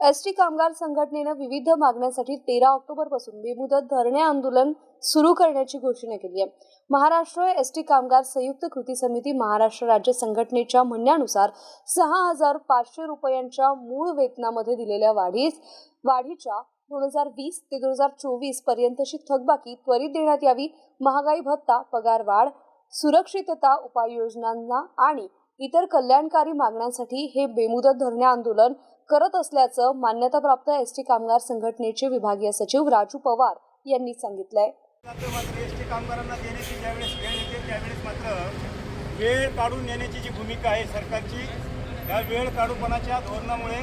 S T कामगार संघटनेनं विविध मागण्यांसाठी तेरा ऑक्टोबरपासून बेमुदत धरणे आंदोलन सुरू करण्याची घोषणा केली आहे. महाराष्ट्र एस टी कामगार संयुक्त कृती समिती महाराष्ट्र राज्य संघटनेच्या म्हणण्यानुसार सहा हजार पाचशे रुपयांच्या मूळ वेतनामध्ये दिलेल्या वाढीस वाढीच्या दोन हजार वीस ते दोन हजार चोवीस पर्यंतची थकबाकी त्वरित देण्यात यावी महागाई भत्ता पगार वाढ सुरक्षितता उपाययोजनांना आणि इतर कल्याणकारी मागण्यांसाठी हे बेमुदत धरणे आंदोलन करत असल्याचं मान्यताप्राप्त एस टी कामगार संघटनेचे विभागीय सचिव राजू पवार यांनी सांगितलंय. मात्र एस टी कामगारांना देण्याची ज्यावेळेस वेळ येते त्यावेळेस मात्र वेळ काढून नेण्याची जी भूमिका आहे सरकारची त्या वेळ काढूपणाच्या धोरणामुळे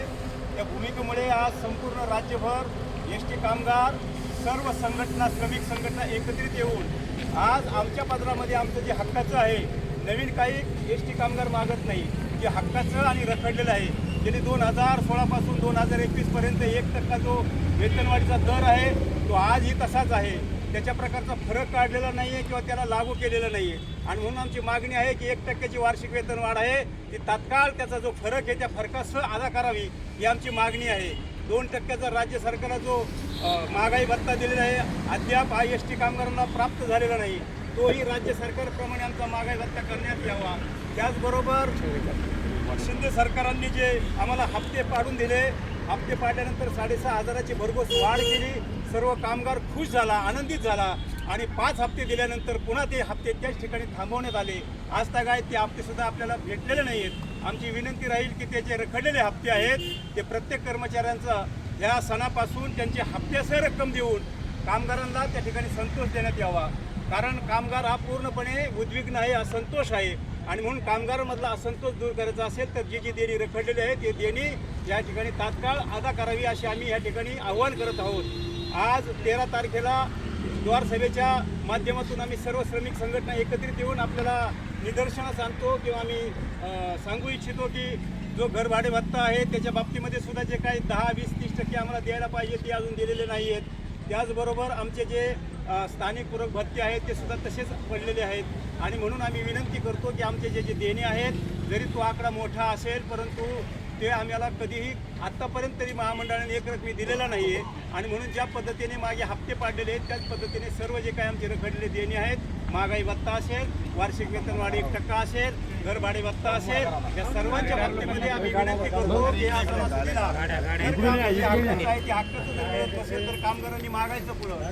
त्या भूमिकेमुळे आज संपूर्ण राज्यभर एस टी कामगार सर्व संघटना श्रमिक संघटना एकत्रित येऊन आज आमच्या पदरामध्ये आमचं जे हक्काचं आहे नवीन काही एस टी कामगार मागत नाही जे हक्काचं आणि रखडलेलं आहे गेली दोन हजार सोळापासून दोन हजार एकवीसपर्यंत एक टक्का जो वेतनवाढीचा दर आहे तो आजही तसाच आहे. त्याच्या प्रकारचा फरक काढलेला नाही आहे किंवा त्याला लागू केलेला नाही आहे आणि म्हणून आमची मागणी आहे की एक टक्क्याची वार्षिक वेतनवाढ आहे. ती तात्काळ त्याचा जो फरक आहे त्या फरकासह अदा करावी ही आमची मागणी आहे. दोन टक्क्याचा राज्य सरकारला जो महागाई भत्ता दिलेला आहे अद्याप आय एस टी कामगारांना प्राप्त झालेला नाही तोही राज्य सरकारप्रमाणे आमचा महागाई भत्ता करण्यात यावा. त्याचबरोबर शिंदे सरकारांनी जे आम्हाला हप्ते पाडून दिले हप्ते पाडल्यानंतर साडेसहा हजाराची भरघोस वाढ केली. सर्व कामगार खुश झाला आनंदित झाला आणि पाच हप्ते दिल्यानंतर पुन्हा ते हप्ते त्याच ठिकाणी थांबवण्यात आले. आज काय ते हप्तेसुद्धा आपल्याला भेटलेले नाही आहेत आमची विनंती राहील की ते जे रखडलेले हप्ते आहेत ते प्रत्येक कर्मचाऱ्यांचा ह्या सणापासून त्यांचे हप्त्यासह रक्कम देऊन कामगारांना त्या ठिकाणी संतोष देण्यात यावा. कारण कामगार हा पूर्णपणे उद्विग्न आहे असंतोष आहे. आणि म्हणून कामगारामधला असंतोष दूर करायचा असेल तर जी जी देणी रखडलेली आहे ते देणी या ठिकाणी तात्काळ अदा करावी अशी आम्ही या ठिकाणी आव्हान करत आहोत. आज तेरा तारखेला द्वार सभेच्या माध्यमातून आम्ही सर्व श्रमिक संघटना एकत्रित येऊन आपल्याला निदर्शनास आणतो किंवा आम्ही सांगू इच्छितो की जो घर भाडे भत्ता आहे त्याच्या बाबतीमध्ये सुद्धा जे काही दहा वीस तीस टक्के आम्हाला द्यायला पाहिजे ते अजून दिलेले नाही आहेत त्याचबरोबर आमचे जे स्थानिक पूरक भत्ते आहेत ते सुद्धा तसेच पडलेले आहेत. आणि म्हणून आम्ही विनंती करतो की आमचे जे जे देणे आहेत जरी तो आकडा मोठा असेल परंतु ते आम्हाला कधीही आत्तापर्यंत तरी महामंडळाने एक रकमी दिलेला नाही आहे आणि म्हणून ज्या पद्धतीने मागे हप्ते पाडलेले आहेत त्याच पद्धतीने सर्व जे काही आमचे रखडलेले देणे आहेत महागाई भत्ता असेल वार्षिक वेतनवाढ एक टक्का असेल घर भाडे भत्ता असेल या सर्वांच्या बाबतीमध्ये आम्ही विनंती करतो की सणासुदीला आहे ते हक्काचं जर मिळत नसेल तर कामगारांनी मागायचं पुढं.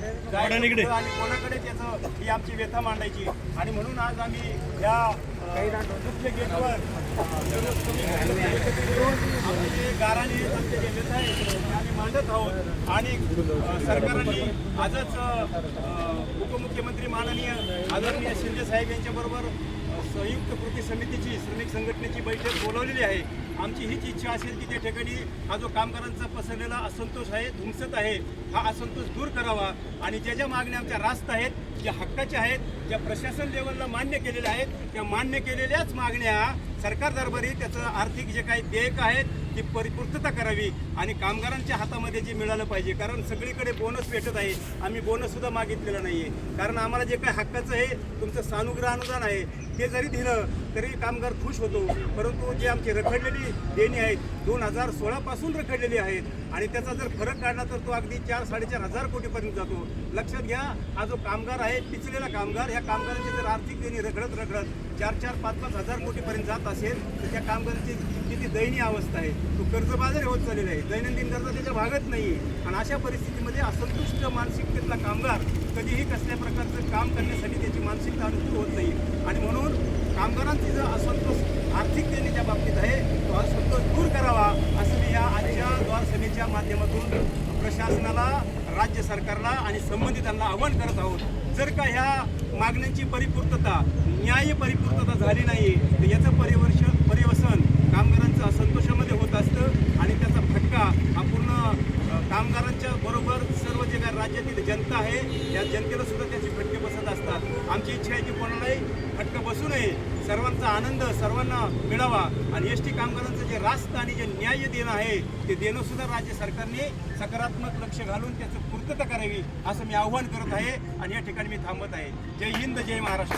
आणि कोणाकडे त्याचं ही आमची व्यथा मांडायची. आणि म्हणून आज आम्ही या गेटवर आमचे जे आहे आम्ही मांडत आहोत आणि सरकारने आजच उपमुख्यमंत्री माननीय आदरणीय शिंदे साहेब यांच्याबरोबर संयुक्त कृती समितीची श्रमिक संघटनेची बैठक बोलावलेली आहे आमची हीच इच्छा असेल की त्या ठिकाणी हा जो कामगारांचा पसरलेला असंतोष आहे धुमसत आहे हा असंतोष दूर करावा आणि ज्या ज्या मागण्या आमच्या रास्त आहेत ज्या हक्काच्या आहेत ज्या प्रशासन लेवलला मान्य केलेल्या आहेत त्या मान्य केलेल्याच मागण्या सरकार दरबारी त्याचं आर्थिक जे काही देयक आहेत ती परिपूर्तता करावी आणि कामगारांच्या हातामध्ये जे मिळालं पाहिजे. कारण सगळीकडे बोनस भेटत आहे. आम्ही बोनससुद्धा मागितलेला नाही आहे कारण आम्हाला जे काही हक्काचं आहे तुमचं सानुग्रह अनुदान आहे ते जरी दिलं तरी कामगार खुश होतो. परंतु जे आमची रखडलेली देणी आहेत दोन हजार सोळापासून रखडलेली आहेत. आणि त्याचा जर फरक काढला तर तो अगदी चार साडेचार हजार कोटीपर्यंत जातो. लक्षात घ्या हा जो कामगार आहे पिचलेला कामगार या कामगारांची जर आर्थिक देणी रखडत रखडत चार चार पाच पाच हजार कोटीपर्यंत जात असेल तर त्या कामगारांची किती दयनीय अवस्था आहे. तो कर्जबाजारी होत चाललेला आहे. दैनंदिन गरजा त्याच्या भागत नाही आहे आणि अशा परिस्थितीमध्ये असंतुष्ट मानसिकतेतला कामगार कधीही कसल्या प्रकारचं काम करण्यासाठी त्याची मानसिकता अनुकूल होत नाही. आणि म्हणून कामगारांची जो असंतोष आर्थिक देण्याच्या बाबतीत आहे तो असंतोष दूर करावा असं मी या आजच्या द्वार सभेच्या माध्यमातून प्रशासनाला राज्य सरकारला आणि संबंधितांना आवाहन करत आहोत. जर का ह्या मागण्यांची परिपूर्तता न्याय परिपूर्तता झाली नाही तर याचं परिवर्ष परिवसन कामगारांचं असंतोषामध्ये होत असतं आणि त्याचा फटका हा पूर्ण कामगारांच्या बरोबर सर्व जे काही राज्यातील जनता आहे या जनतेला सुद्धा त्याची असतात. आमची इच्छा आहे की कोणालाही फटकं बसू नये. सर्वांचा आनंद सर्वांना मिळावा. आणि एस टी कामगारांचं जे रास्त आणि जे न्याय देणं आहे ते देणं सुद्धा राज्य सरकारने सकारात्मक लक्ष घालून त्याचं पूर्तता करावी असं मी आव्हान करत आहे. आणि या ठिकाणी मी थांबत आहे. जय हिंद जय महाराष्ट्र.